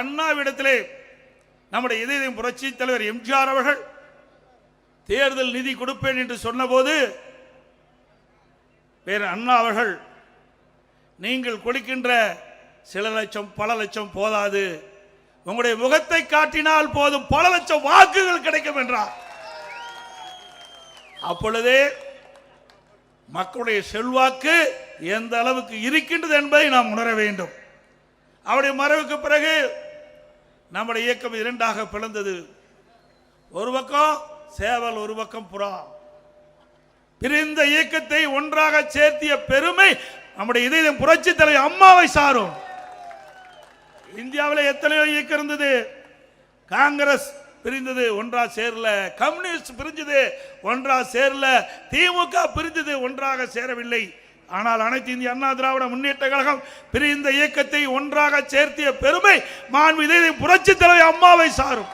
அண்ணாவிடத்திலே நம்முடைய இதய புரட்சி தலைவர் எம்ஜிஆர் அவர்கள் தேர்தல் நிதி கொடுப்பேன் என்று சொன்னபோது வேறு அண்ணா அவர்கள் நீங்கள் கொடுக்கின்ற சில லட்சம் பல லட்சம் போதாது. உங்களுடைய முகத்தை காட்டினால் போதும் பல லட்சம் வாக்குகள் கிடைக்கும் என்றார். அப்பொழுதே மக்களுடைய செல்வாக்கு எந்த அளவுக்கு இருக்கின்றது என்பதை நாம் உணர வேண்டும். அவருடைய மறைவுக்கு பிறகு நம்முடைய இயக்கம் இரண்டாக பிளந்தது. ஒரு பக்கம் சேவல் ஒரு பக்கம் புறா. பிரிந்த இயக்கத்தை ஒன்றாக சேர்த்திய பெருமை நம்முடைய இதயம் புரட்சி தலைவர் அம்மாவை சாரும். இந்தியாவில் எத்தனையோ இயக்கம் இருந்தது. காங்கிரஸ் பிரிந்தது ஒன்றா சேரல. கம்யூனிஸ்ட் பிரிஞ்சது ஒன்றா சேரல. திமுக பிரிஞ்சது ஒன்றாக சேரவில்லை. ஆனால் அனைத்து இந்திய அண்ணா திராவிட முன்னேற்ற கழகம் பிரிந்த இயக்கத்தை ஒன்றாக சேர்த்திய பெருமை மாண்பு விதை புரட்சி தலைவர் அம்மாவை சாரும்.